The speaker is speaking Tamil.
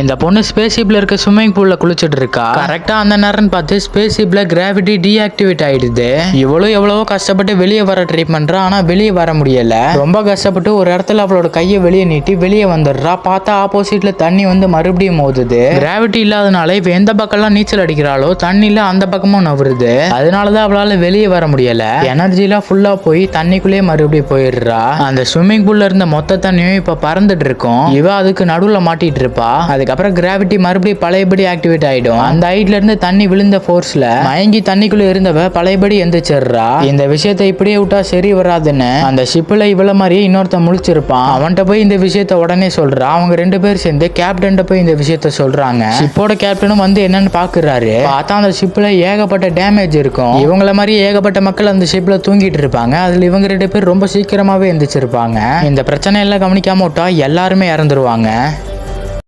இந்த பொண்ணு ஸ்பேஸ் இருக்க ஸ்விம்மிங் பூல்ல குளிச்சுட்டு இருக்கா கரெக்டா அந்த நேரம் பார்த்து ஸ்பேஸ் கிராவிட்டி டீஆக்டிவேட் ஆயிடுது. இவ்வளவு எவ்வளவோ கஷ்டப்பட்டு வெளியே வர ட்ரை பண்றா ஆனா வெளியே வர முடியல. ரொம்ப கஷ்டப்பட்டு ஒரு இடத்துல அவளோட கையை வெளியே நீட்டி வெளியே வந்துடுறா. பார்த்தா ஆப்போசிட்ல தண்ணி வந்து மறுபடியும் மோதுது. கிராவிட்டி இல்லாதனால இப்ப எந்த பக்கம்லாம் நீச்சல் அடிக்கிறாளோ தண்ணில அந்த பக்கமும் நவருது அதனாலதான் அவளால வெளியே வர முடியல. எனர்ஜிலாம் ஃபுல்லா போய் தண்ணிக்குள்ளேயே மறுபடியும் போயிடுறா. அந்த ஸ்விம்மிங் பூல்ல இருந்த மொத்த தண்ணியும் இப்ப பறந்துட்டு இருக்கும் இவ அதுக்கு நடுவுல மாட்டிட்டு இருப்பா அதுக்கப்புறம் கிராவிட்டி மறுபடியும் பழையபடி ஆக்டிவேட் ஆயிடும். அந்த ஹைட்ல இருந்து தண்ணி விழுந்த ஃபோர்ஸில் மயங்கி தண்ணிக்குள்ள இருந்தவ பழையபடி எந்திரிச்சிடுறா. இந்த விஷயத்தை இப்படியே விட்டா சரி வராதுன்னு அந்த ஷிப்ல இவ்வளவு மாதிரி இன்னொருத்தன் முழிச்சிருப்பான். அவன்கிட்ட போய் இந்த விஷயத்த உடனே சொல்றா. அவங்க ரெண்டு பேர் சேர்ந்து கேப்டன் போய் இந்த விஷயத்த சொல்றாங்க. ஷிப்போட கேப்டனும் வந்து என்னன்னு பாக்குறாரு. பார்த்தா அந்த ஷிப்ல ஏகப்பட்ட டேமேஜ் இருக்கும். இவங்கள மாதிரி ஏகப்பட்ட மக்கள் அந்த ஷிப்ல தூங்கிட்டு இருப்பாங்க. அதுல இவங்க ரெண்டு பேர் ரொம்ப சீக்கிரமாவே எந்திரிச்சிருப்பாங்க. இந்த பிரச்சனை எல்லாம் கவனிக்காம விட்டா எல்லாருமே இறந்துருவாங்க.